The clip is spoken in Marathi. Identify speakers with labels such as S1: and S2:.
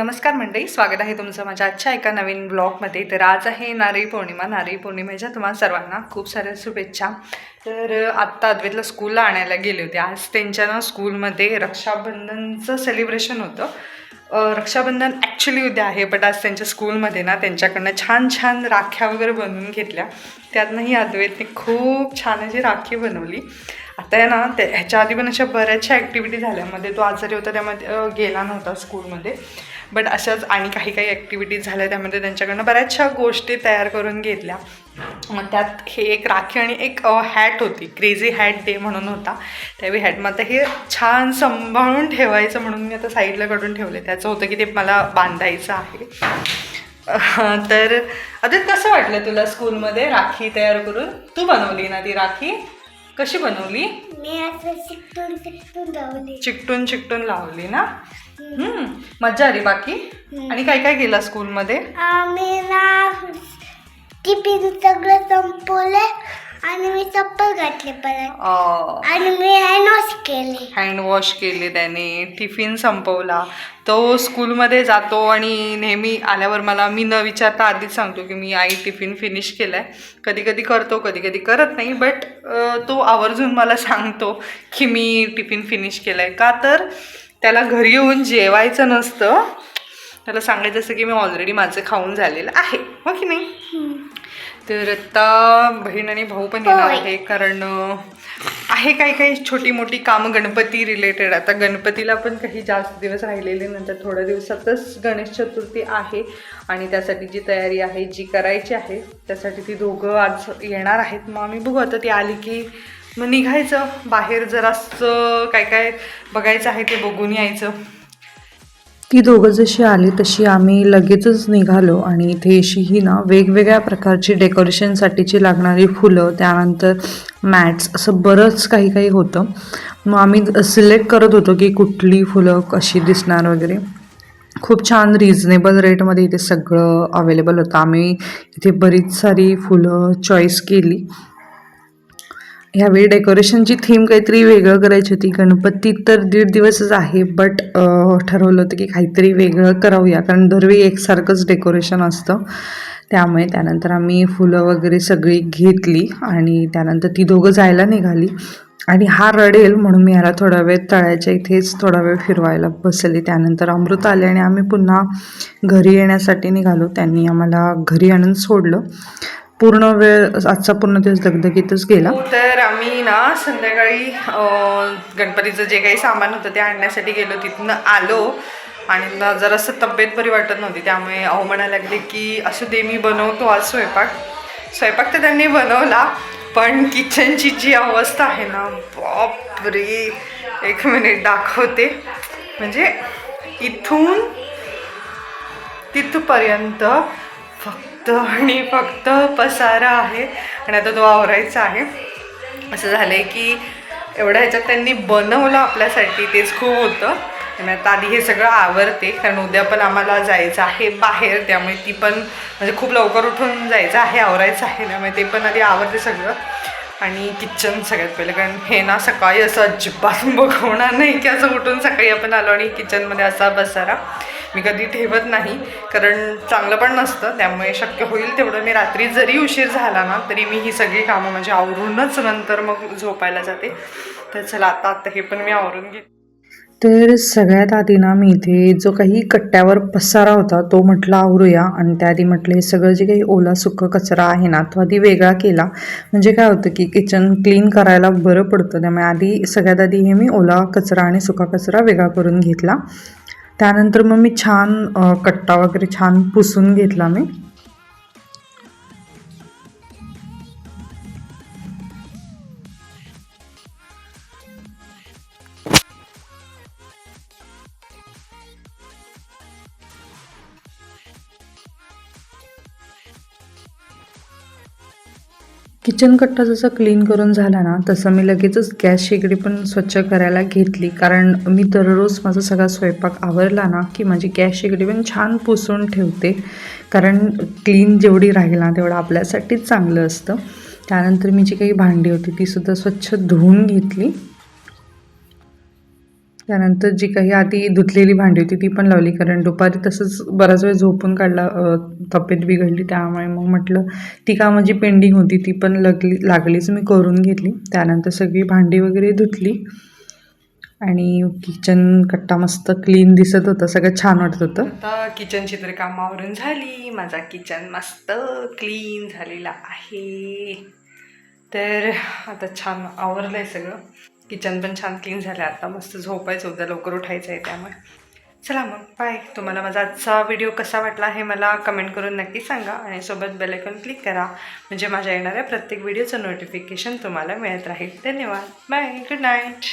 S1: नमस्कार मंडळी स्वागत आहे तुमचं माझ्या आजच्या एका नवीन ब्लॉगमध्ये. तर आज आहे नारळी पौर्णिमा. नारळी पौर्णिमेच्या तुम्हाला सर्वांना खूप साऱ्या शुभेच्छा. तर आत्ता अद्वैतला स्कूलला आणायला गेले होते. आज त्यांच्या ना स्कूलमध्ये रक्षाबंधनचं सेलिब्रेशन होतं. रक्षाबंधन ॲक्च्युली उद्या आहे बट आज त्यांच्या स्कूलमध्ये ना त्यांच्याकडनं छान छान राख्या वगैरे बनवून घेतल्या. त्यातनंही अद्वैतने खूप छान अशी राखी बनवली. आता आहे ना त्या ह्याच्या आधी पण अशा बऱ्याचशा ॲक्टिव्हिटी झाल्यामध्ये तो आजारी होता त्यामध्ये गेला नव्हता स्कूलमध्ये बट अशाच आणि काही काही ॲक्टिव्हिटीज झाल्या त्यामध्ये त्यांच्याकडनं बऱ्याचशा गोष्टी तयार करून घेतल्या. मग त्यात हे एक राखी आणि एक हॅट होती. क्रेझी हॅट डे म्हणून होता. त्यावेळी हॅट मग आता हे छान सांभाळून ठेवायचं म्हणून मी आता साईडला काढून ठेवले त्याचं होतं की ते मला बांधायचं आहे. तर आता कसं वाटलं तुला स्कूलमध्ये राखी तयार करून? तू बनवली ना ती राखी? कशी बनवली?
S2: मी असं शिकटून शिकटून लावले.
S1: चिकटून चिकटून लावली ना? हम्म, मज्जा आली बाकी? आणि काय काय केलं स्कूलमध्ये
S2: आम्ही ना टिफिन सगळं संपवले आणि मी चप्पल घातले परत. आणि मी हँड केले.
S1: हँड वॉश केले त्याने. टिफिन संपवला. तो स्कूलमध्ये जातो आणि नेहमी आल्यावर मला मी न विचारता आधीच सांगतो की मी आई टिफिन फिनिश केला आहे कधी कधी करतो कधी कधी करत नाही बट तो आवर्जून मला सांगतो की मी टिफिन फिनिश केला आहे का तर त्याला घरी येऊन जेवायचं नसतं. त्याला सांगायचं असं की मी ऑलरेडी माझं खाऊन झालेलं आहे. हो की नाही? तर आता बहीण आणि भाऊ पण येणार. आहे कारण आहे काही काही छोटी मोठी कामं गणपती रिलेटेड आता गणपतीला पण काही जास्त दिवस राहिलेले नंतर थोड्या दिवसातच गणेश चतुर्थी आहे आणि त्यासाठी जी तयारी आहे जी करायची आहे त्यासाठी ती दोघं आज येणार आहेत. मग आम्ही बघू आता ती आली की मग निघायचं. बाहेर जरासं काय काय बघायचं आहे ते बघून यायचं.
S3: ती दोघं जशी आली तशी आम्ही लगेचच निघालो आणि इथे अशी ही ना वेगवेगळ्या प्रकारची डेकोरेशनसाठीची लागणारी फुलं त्यानंतर मॅट्स असं बरंच काही काही होतं. मग आम्ही सिलेक्ट करत होतो की कुठली फुलं कशी दिसणार वगैरे. खूप छान रिजनेबल रेटमध्ये इथे सगळं अवेलेबल होतं. आम्ही इथे बरीच सारी फुलं चॉईस केली. ह्यावेळी डेकोरेशनची थीम काहीतरी वेगळं करायची होती. गणपती तर दीड दिवसच आहे बट ठरवलं होतं की काहीतरी वेगळं करावूया कारण दरवेळी एकसारखंच डेकोरेशन असतं. त्यामुळे त्यानंतर आम्ही फुलं वगैरे सगळी घेतली आणि त्यानंतर ती दोघं जायला निघाली. आणि हा रडेल म्हणून मी ह्याला थोडा वेळ तळ्याच्या इथेच थोडा वेळ फिरवायला बसले. त्यानंतर अमृत आले आणि आम्ही पुन्हा घरी येण्यासाठी निघालो. त्यांनी आम्हाला घरी आणून सोडलं. पूर्ण वेळ आजचा पूर्ण दिवस दगदगीतच गेला.
S1: हो, तर आम्ही ना संध्याकाळी गणपतीचं जे काही सामान होतं ते आणण्यासाठी गेलो तिथनं आलो. आणि ना जरासं तब्येत बरी वाटत नव्हती त्यामुळे अहो म्हणायला लागले की असं दे मी बनवतो आज स्वयंपाक. स्वयंपाक तर त्यांनी बनवला पण किचनची जी अवस्था आहे ना बापरे! एक मिनिट दाखवते. म्हणजे इथून तिथपर्यंत फक्त आणि फक्त पसारा आहे आणि आता तो आवरायचा आहे. असं झालं आहे की एवढ्या ह्याच्यात त्यांनी बनवलं आपल्यासाठी तेच खूप होतं. आणि आता आधी हे सगळं आवरते कारण उद्या पण आम्हाला जायचं आहे बाहेर त्यामुळे ती पण म्हणजे खूप लवकर उठून जायचं आहे आवरायचं आहे त्यामुळे ते पण आधी आवरते सगळं. आणि किचन सगळ्यात पहिलं कारण हे ना सकाळी असं अजिबात बघवणार नाही की असं उठून सकाळी आपण आलो आणि किचनमध्ये असा बसारा मी कधी ठेवत नाही. कारण चांगलं पण नसतं. त्यामुळे शक्य होईल तेवढं. मी रात्री जरी उशीर झाला ना तरी मी ही सगळी कामं म्हणजे आवरूनच नंतर मग झोपायला जाते. तर चला आता आता हे पण मी आवरून घेते.
S3: तर सगळ्यात आधी ना मी इथे जो काही कट्ट्यावर पसारा होता तो म्हटलं आवरूया. आणि त्याआधी म्हटलं हे सगळं जे काही ओला सुकं कचरा आहे ना तो आधी वेगळा केला. म्हणजे काय होतं की किचन क्लीन करायला बरं पडतं. त्यामुळे आधी सगळ्यात आधी हे मी ओला कचरा आणि सुका कचरा वेगळा करून घेतला. त्यानंतर मग मी छान कट्टा वगैरे छान पुसून घेतला मी. किचन कट्टा जसं क्लीन करून झाला ना तसं मी लगेचच गॅस शेगडी पण स्वच्छ करायला घेतली. कारण मी दररोज माझा सगळा स्वयंपाक आवरला ना की माझी गॅस शेगडी पण छान पुसून ठेवते. कारण क्लीन जेवढी राहील ना तेवढं आपल्यासाठीच चांगलं असतं. त्यानंतर मी जी काही भांडी होती तीसुद्धा स्वच्छ धुवून घेतली. त्यानंतर जी काही आधी धुतलेली भांडी होती ती पण लावली. कारण दुपारी तसंच बराच वेळ झोपून काढला तब्येत बिघडली. त्यामुळे मग म्हटलं ती कामं जी पेंडिंग होती ती पण लागली लागलीच मी करून घेतली. त्यानंतर सगळी भांडी वगैरे धुतली. आणि किचन कट्टा मस्त क्लीन दिसत होतं सगळं छान वाटत होतं.
S1: आता किचनची चित्रकामावरून कामावरून झाली. माझा किचन मस्त क्लीन झालेला आहे. तर आता छान आवरलं आहे सगळं. किचन पण छान क्लीन झालं. आता मस्त झोपायचं उद्या लवकर उठायचं आहे त्यामुळे. चला मग बाय तुम्हाला माझा आजचा व्हिडिओ कसा वाटला हे मला कमेंट करून नक्की सांगा आणि सोबत बेलायकॉन क्लिक करा. म्हणजे माझ्या येणाऱ्या प्रत्येक व्हिडिओचं नोटिफिकेशन तुम्हाला मिळत राहील. धन्यवाद. Bye good night